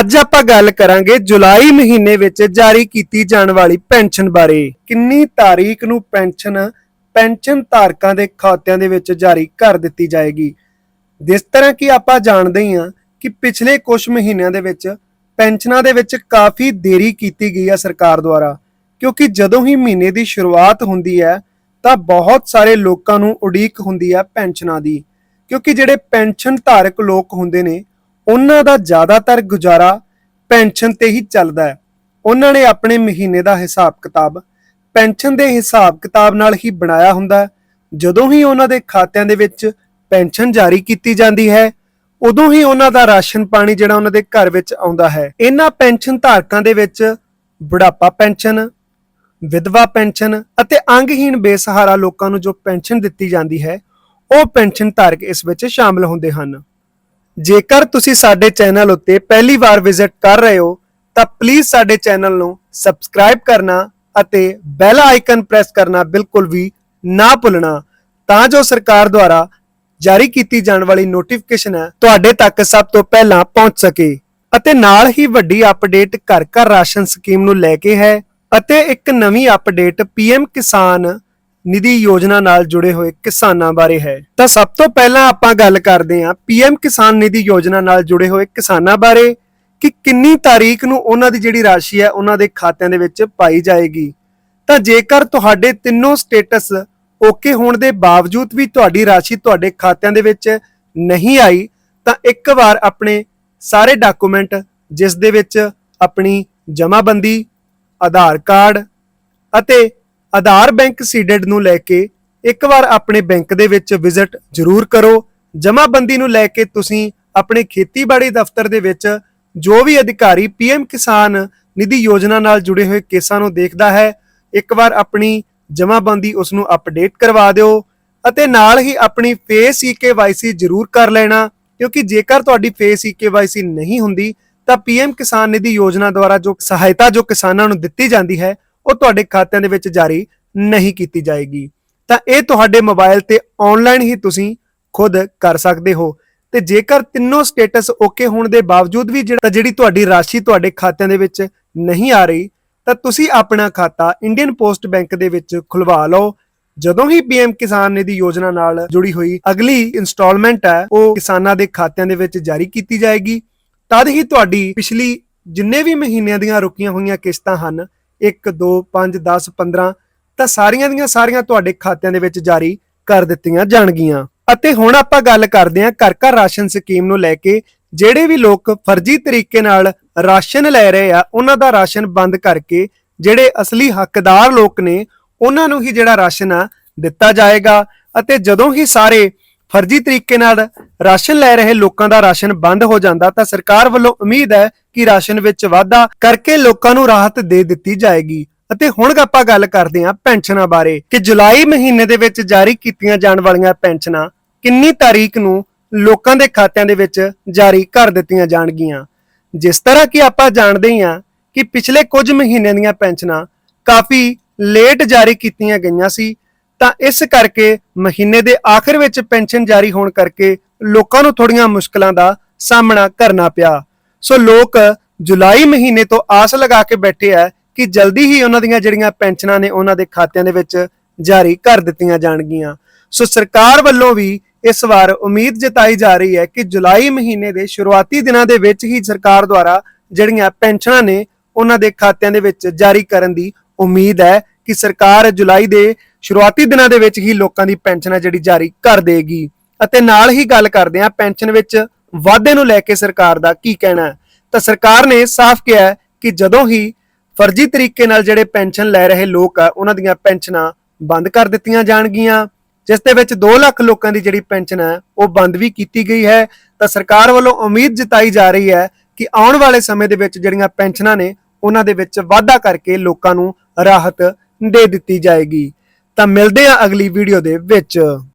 ਅੱਜ ਆਪਾਂ ਗੱਲ ਕਰਾਂਗੇ ਜੁਲਾਈ ਮਹੀਨੇ ਵਿੱਚ ਜਾਰੀ ਕੀਤੀ ਜਾਣ ਵਾਲੀ ਪੈਨਸ਼ਨ ਬਾਰੇ। ਕਿੰਨੀ ਤਾਰੀਖ ਨੂੰ ਪੈਨਸ਼ਨ ਪੈਨਸ਼ਨ ਧਾਰਕਾਂ ਦੇ ਖਾਤਿਆਂ ਦੇ ਵਿੱਚ ਜਾਰੀ ਕਰ ਦਿੱਤੀ ਜਾਏਗੀ? ਜਿਸ ਤਰ੍ਹਾਂ ਕਿ ਆਪਾਂ ਜਾਣਦੇ ਹਾਂ ਕਿ ਪਿਛਲੇ ਕੁਝ ਮਹੀਨਿਆਂ ਦੇ ਵਿੱਚ ਪੈਨਸ਼ਨਾਂ ਦੇ ਵਿੱਚ ਕਾਫੀ ਦੇਰੀ ਕੀਤੀ ਗਈ ਹੈ ਸਰਕਾਰ ਦੁਆਰਾ। ਕਿਉਂਕਿ ਜਦੋਂ ਹੀ ਮਹੀਨੇ ਦੀ ਸ਼ੁਰੂਆਤ ਹੁੰਦੀ ਹੈ, ਤਾਂ ਬਹੁਤ ਸਾਰੇ ਲੋਕਾਂ ਨੂੰ ਉਡੀਕ ਹੁੰਦੀ ਹੈ ਪੈਨਸ਼ਨਾਂ ਦੀ। ਕਿਉਂਕਿ ਜਿਹੜੇ ਪੈਨਸ਼ਨ ਧਾਰਕ ਲੋਕ ਹੁੰਦੇ ਨੇ ਉਹਨਾਂ ਦਾ ਜ਼ਿਆਦਾਤਰ ਗੁਜ਼ਾਰਾ ਪੈਨਸ਼ਨ ਤੇ ਹੀ ਚੱਲਦਾ ਹੈ। ਉਹਨਾਂ ਨੇ ਆਪਣੇ ਮਹੀਨੇ ਦਾ ਹਿਸਾਬ ਕਿਤਾਬ ਪੈਨਸ਼ਨ ਦੇ ਹਿਸਾਬ ਕਿਤਾਬ ਨਾਲ ਹੀ ਬਣਾਇਆ ਹੁੰਦਾ ਹੈ। ਜਦੋਂ ਹੀ ਉਹਨਾਂ ਦੇ ਖਾਤਿਆਂ ਦੇ ਵਿੱਚ ਪੈਨਸ਼ਨ ਜਾਰੀ ਕੀਤੀ ਜਾਂਦੀ ਹੈ, ਉਦੋਂ ਹੀ ਉਹਨਾਂ ਦਾ ਰਾਸ਼ਨ ਪਾਣੀ ਜਿਹੜਾ ਉਹਨਾਂ ਦੇ ਘਰ ਵਿੱਚ ਆਉਂਦਾ ਹੈ। ਇਹਨਾਂ ਪੈਨਸ਼ਨ ਧਾਰਕਾਂ ਦੇ ਵਿੱਚ ਬੁਢਾਪਾ ਪੈਨਸ਼ਨ, ਵਿਧਵਾ ਪੈਨਸ਼ਨ ਅਤੇ ਅੰਗਹੀਣ ਬੇਸਹਾਰਾ ਲੋਕਾਂ ਨੂੰ ਜੋ ਪੈਨਸ਼ਨ ਦਿੱਤੀ ਜਾਂਦੀ ਹੈ, ਉਹ ਪੈਨਸ਼ਨ ਧਾਰਕ ਇਸ ਵਿੱਚ ਸ਼ਾਮਲ ਹੁੰਦੇ ਹਨ। ਜੇਕਰ ਤੁਸੀਂ ਸਾਡੇ ਚੈਨਲ ਉੱਤੇ ਪਹਿਲੀ ਵਾਰ ਵਿਜ਼ਿਟ ਕਰ ਰਹੇ ਹੋ, ਤਾਂ ਪਲੀਜ਼ ਸਾਡੇ ਚੈਨਲ ਨੂੰ ਸਬਸਕ੍ਰਾਈਬ ਕਰਨਾ ਅਤੇ ਬੈਲ ਆਈਕਨ ਪ੍ਰੈਸ ਕਰਨਾ ਬਿਲਕੁਲ ਵੀ ਨਾ ਭੁੱਲਣਾ, ਤਾਂ ਜੋ ਸਰਕਾਰ ਦੁਆਰਾ ਜਾਰੀ ਕੀਤੀ ਜਾਣ ਵਾਲੀ ਨੋਟੀਫਿਕੇਸ਼ਨ ਹੈ ਤੁਹਾਡੇ ਤੱਕ ਸਭ ਤੋਂ ਪਹਿਲਾਂ ਪਹੁੰਚ ਸਕੇ। ਅਤੇ ਨਾਲ ਹੀ ਵੱਡੀ ਅਪਡੇਟ ਘਰ ਘਰ ਰਾਸ਼ਨ ਸਕੀਮ ਨੂੰ ਲੈ ਕੇ ਹੈ ਅਤੇ ਇੱਕ ਨਵੀਂ ਅਪਡੇਟ ਪੀਐਮ ਕਿਸਾਨ ਨਿਧੀ ਯੋਜਨਾ ਨਾਲ ਜੁੜੇ ਹੋਏ ਕਿਸਾਨਾਂ ਬਾਰੇ ਹੈ। ਤਾਂ ਸਭ ਤੋਂ ਪਹਿਲਾਂ ਆਪਾਂ ਗੱਲ ਕਰਦੇ ਹਾਂ ਪੀਐਮ ਕਿਸਾਨ ਨਿਧੀ ਯੋਜਨਾ ਨਾਲ ਜੁੜੇ ਹੋਏ ਕਿਸਾਨਾਂ ਬਾਰੇ ਕਿ ਕਿੰਨੀ ਤਾਰੀਖ ਨੂੰ ਉਹਨਾਂ ਦੀ ਜਿਹੜੀ ਰਾਸ਼ੀ ਹੈ ਉਹਨਾਂ ਦੇ ਖਾਤਿਆਂ ਦੇ ਵਿੱਚ ਪਾਈ ਜਾਏਗੀ। ਤਾਂ ਜੇਕਰ ਤੁਹਾਡੇ ਤਿੰਨੋਂ ਸਟੇਟਸ ਓਕੇ ਹੋਣ ਦੇ ਬਾਵਜੂਦ ਵੀ ਤੁਹਾਡੀ ਰਾਸ਼ੀ ਤੁਹਾਡੇ ਖਾਤਿਆਂ ਦੇ ਵਿੱਚ ਨਹੀਂ ਆਈ, ਤਾਂ ਇੱਕ ਵਾਰ ਆਪਣੇ ਸਾਰੇ ਡਾਕੂਮੈਂਟ ਜਿਸ ਦੇ ਵਿੱਚ ਆਪਣੀ ਜਮ੍ਹਾਂਬੰਦੀ ਆਧਾਰ ਕਾਰਡ ਅਤੇ ਆਧਾਰ ਬੈਂਕ ਸੀਡਡ ਨੂੰ ਲੈ ਕੇ ਇੱਕ ਵਾਰ ਆਪਣੇ ਬੈਂਕ ਦੇ ਵਿੱਚ ਵਿਜ਼ਿਟ ਜ਼ਰੂਰ ਕਰੋ। ਜਮ੍ਹਾਂਬੰਦੀ ਨੂੰ ਲੈ ਕੇ ਤੁਸੀਂ ਆਪਣੇ ਖੇਤੀਬਾੜੀ ਦਫ਼ਤਰ ਦੇ ਵਿੱਚ ਜੋ ਵੀ ਅਧਿਕਾਰੀ ਪੀਐਮ ਕਿਸਾਨ ਨਿਧੀ ਯੋਜਨਾ ਨਾਲ ਜੁੜੇ ਹੋਏ ਕੇਸਾਂ ਨੂੰ ਦੇਖਦਾ ਹੈ, ਇੱਕ ਵਾਰ ਆਪਣੀ ਜਮ੍ਹਾਂਬੰਦੀ ਉਸ ਨੂੰ ਅਪਡੇਟ ਕਰਵਾ ਦਿਓ ਅਤੇ ਨਾਲ ਹੀ ਆਪਣੀ ਫੇਸ ਈਕੇਵਾਈਸੀ ਜ਼ਰੂਰ ਕਰ ਲੈਣਾ, ਕਿਉਂਕਿ ਜੇਕਰ ਤੁਹਾਡੀ ਫੇਸ ਈਕੇਵਾਈਸੀ ਨਹੀਂ ਹੁੰਦੀ, ਤਾਂ ਪੀਐਮ ਕਿਸਾਨ ਨਿਧੀ ਯੋਜਨਾ ਦੁਆਰਾ ਜੋ ਸਹਾਇਤਾ ਜੋ ਕਿਸਾਨਾਂ ਨੂੰ ਦਿੱਤੀ ਜਾਂਦੀ ਹੈ ਉਹ ਤੁਹਾਡੇ ਖਾਤਿਆਂ ਦੇ ਵਿੱਚ ਜਾਰੀ ਨਹੀਂ ਕੀਤੀ ਜਾਏਗੀ। ਤਾਂ ਇਹ ਤੁਹਾਡੇ ਮੋਬਾਈਲ ਤੇ ਆਨਲਾਈਨ ਹੀ ਤੁਸੀਂ ਖੁਦ ਕਰ ਸਕਦੇ ਹੋ। ਤੇ ਜੇਕਰ ਤਿੰਨੋਂ ਸਟੇਟਸ ਓਕੇ ਹੋਣ ਦੇ ਬਾਵਜੂਦ ਵੀ ਜਿਹੜਾ ਜਿਹੜੀ ਤੁਹਾਡੀ ਰਾਸ਼ੀ ਤੁਹਾਡੇ ਖਾਤਿਆਂ ਦੇ ਵਿੱਚ ਨਹੀਂ ਆ ਰਹੀ, ਤਾਂ ਤੁਸੀਂ ਆਪਣਾ ਖਾਤਾ ਇੰਡੀਅਨ ਪੋਸਟ ਬੈਂਕ ਦੇ ਵਿੱਚ ਖੁਲਵਾ ਲਓ। ਜਦੋਂ ਹੀ ਪੀਐਮ ਕਿਸਾਨ ਨਿਧੀ ਯੋਜਨਾ ਨਾਲ ਜੁੜੀ ਹੋਈ ਅਗਲੀ ਇਨਸਟਾਲਮੈਂਟ ਹੈ, ਉਹ ਕਿਸਾਨਾਂ ਦੇ ਖਾਤਿਆਂ ਦੇ ਵਿੱਚ ਜਾਰੀ ਕੀਤੀ ਜਾਏਗੀ। ਤਦ ਹੀ ਤੁਹਾਡੀ ਪਿਛਲੀ ਜਿੰਨੇ ਵੀ ਮਹੀਨਿਆਂ ਦੀਆਂ ਰੁਕੀਆਂ ਹੋਈਆਂ ਕਿਸ਼ਤਾਂ ਹਨ 1 2 5 10 15 ਤਾਂ ਸਾਰੀਆਂ ਦੀਆਂ ਸਾਰੀਆਂ ਤੁਹਾਡੇ ਖਾਤਿਆਂ ਦੇ ਵਿੱਚ ਜਾਰੀ ਕਰ ਦਿੱਤੀਆਂ ਜਾਣਗੀਆਂ। ਅਤੇ ਹੁਣ ਆਪਾਂ ਗੱਲ ਕਰਦੇ ਹਾਂ ਘਰ ਘਰ ਰਾਸ਼ਨ ਸਕੀਮ ਨੂੰ ਲੈ ਕੇ, ਜਿਹੜੇ ਵੀ ਲੋਕ ਫਰਜ਼ੀ ਤਰੀਕੇ ਨਾਲ ਰਾਸ਼ਨ ਲੈ ਰਹੇ ਆ, ਉਹਨਾਂ ਦਾ ਰਾਸ਼ਨ ਬੰਦ ਕਰਕੇ ਜਿਹੜੇ ਅਸਲੀ ਹੱਕਦਾਰ ਲੋਕ ਨੇ, ਉਹਨਾਂ ਨੂੰ ਹੀ ਜਿਹੜਾ ਰਾਸ਼ਨ ਆ ਦਿੱਤਾ ਜਾਏਗਾ। ਅਤੇ ਜਦੋਂ ਹੀ ਸਾਰੇ ਫਰਜ਼ੀ ਤਰੀਕੇ ਨਾਲ ਰਾਸ਼ਨ ਲੈ ਰਹੇ ਲੋਕਾਂ ਦਾ ਰਾਸ਼ਨ ਬੰਦ ਹੋ ਜਾਂਦਾ ਤਾਂ ਸਰਕਾਰ ਵੱਲੋਂ ਉਮੀਦ ਹੈ ਕਿ ਰਾਸ਼ਨ ਵਿੱਚ ਵਾਧਾ ਕਰਕੇ ਲੋਕਾਂ ਨੂੰ ਰਾਹਤ ਦੇ ਦਿੱਤੀ ਜਾਏਗੀ। ਅਤੇ ਹੁਣ ਆਪਾਂ ਗੱਲ ਕਰਦੇ ਹਾਂ ਪੈਨਸ਼ਨਾਂ ਬਾਰੇ ਕਿ ਜੁਲਾਈ ਮਹੀਨੇ ਦੇ ਵਿੱਚ ਜਾਰੀ ਕੀਤੀਆਂ ਜਾਣ ਵਾਲੀਆਂ ਪੈਨਸ਼ਨਾਂ ਕਿੰਨੀ ਤਾਰੀਖ ਨੂੰ ਲੋਕਾਂ ਦੇ ਖਾਤਿਆਂ ਦੇ ਵਿੱਚ ਜਾਰੀ ਕਰ ਦਿੱਤੀਆਂ ਜਾਣਗੀਆਂ। ਜਿਸ ਤਰ੍ਹਾਂ ਕਿ ਆਪਾਂ ਜਾਣਦੇ ਹਾਂ ਕਿ ਪਿਛਲੇ ਕੁਝ ਮਹੀਨਿਆਂ ਦੀਆਂ ਪੈਨਸ਼ਨਾਂ ਕਾਫੀ ਲੇਟ ਜਾਰੀ ਕੀਤੀਆਂ ਗਈਆਂ ਸੀ ਤਾਂ ਇਸ ਕਰਕੇ ਮਹੀਨੇ ਦੇ ਆਖਰ ਵਿੱਚ ਪੈਨਸ਼ਨ ਜਾਰੀ ਹੋਣ ਕਰਕੇ ਲੋਕਾਂ ਨੂੰ ਥੋੜੀਆਂ ਮੁਸ਼ਕਲਾਂ ਦਾ ਸਾਹਮਣਾ ਕਰਨਾ ਪਿਆ। ਸੋ ਲੋਕ ਜੁਲਾਈ ਮਹੀਨੇ ਤੋਂ ਆਸ ਲਗਾ ਕੇ ਬੈਠੇ ਆ ਕਿ ਜਲਦੀ ਹੀ ਉਹਨਾਂ ਦੀਆਂ ਜਿਹੜੀਆਂ ਪੈਨਸ਼ਨਾਂ ਨੇ ਉਹਨਾਂ ਦੇ ਖਾਤਿਆਂ ਦੇ ਵਿੱਚ ਜਾਰੀ ਕਰ ਦਿੱਤੀਆਂ ਜਾਣਗੀਆਂ। ਸੋ ਸਰਕਾਰ ਵੱਲੋਂ ਵੀ ਇਸ ਵਾਰ ਉਮੀਦ ਜਤਾਈ ਜਾ ਰਹੀ ਹੈ ਕਿ ਜੁਲਾਈ ਮਹੀਨੇ ਦੇ ਸ਼ੁਰੂਆਤੀ ਦਿਨਾਂ ਦੇ ਵਿੱਚ ਹੀ ਸਰਕਾਰ ਦੁਆਰਾ ਜਿਹੜੀਆਂ ਪੈਨਸ਼ਨਾਂ ਨੇ ਉਹਨਾਂ ਦੇ ਖਾਤਿਆਂ ਦੇ ਵਿੱਚ ਜਾਰੀ ਕਰਨ ਦੀ ਉਮੀਦ ਹੈ। ਕਿ ਸਰਕਾਰ ਜੁਲਾਈ ਦੇ ਸ਼ੁਰੂਆਤੀ ਦਿਨਾਂ ਦੇ ਵਿੱਚ ਹੀ ਲੋਕਾਂ ਦੀ ਪੈਨਸ਼ਨ ਹੈ ਜਿਹੜੀ ਜਾਰੀ ਕਰ ਦੇਗੀ। ਅਤੇ ਨਾਲ ਹੀ ਗੱਲ ਕਰਦੇ ਹਾਂ ਪੈਨਸ਼ਨ ਵਿੱਚ ਵਾਧੇ ਨੂੰ ਲੈ ਕੇ ਸਰਕਾਰ ਦਾ ਕੀ ਕਹਿਣਾ ਤਾਂ ਸਰਕਾਰ ਨੇ ਸਾਫ਼ ਕਿਹਾ ਕਿ ਜਦੋਂ ਹੀ ਫਰਜ਼ੀ ਤਰੀਕੇ ਨਾਲ ਜਿਹੜੇ ਪੈਨਸ਼ਨ ਲੈ ਰਹੇ ਲੋਕ ਆ, ਉਹਨਾਂ ਦੀਆਂ ਪੈਨਸ਼ਨਾਂ ਬੰਦ ਕਰ ਦਿੱਤੀਆਂ ਜਾਣਗੀਆਂ। ਜਿਸ ਦੇ ਵਿੱਚ 2 ਲੱਖ ਲੋਕਾਂ ਦੀ ਜਿਹੜੀ ਪੈਨਸ਼ਨ ਹੈ, ਉਹ ਬੰਦ ਵੀ ਕੀਤੀ ਗਈ ਹੈ। ਤਾਂ ਸਰਕਾਰ ਵੱਲੋਂ ਉਮੀਦ ਜਤਾਈ ਜਾ ਰਹੀ ਹੈ ਕਿ ਆਉਣ ਵਾਲੇ ਸਮੇਂ ਦੇ ਵਿੱਚ ਜਿਹੜੀਆਂ ਪੈਨਸ਼ਨਾਂ ਨੇ, ਉਹਨਾਂ ਦੇ ਵਿੱਚ ਵਾਧਾ ਕਰਕੇ ਲੋਕਾਂ ਨੂੰ ਰਾਹਤ ਦੇ ਦਿੱਤੀ ਜਾਏਗੀ। ਤਾਂ ਮਿਲਦੇ ਹਾਂ ਅਗਲੀ ਵੀਡੀਓ ਦੇ ਵਿੱਚ।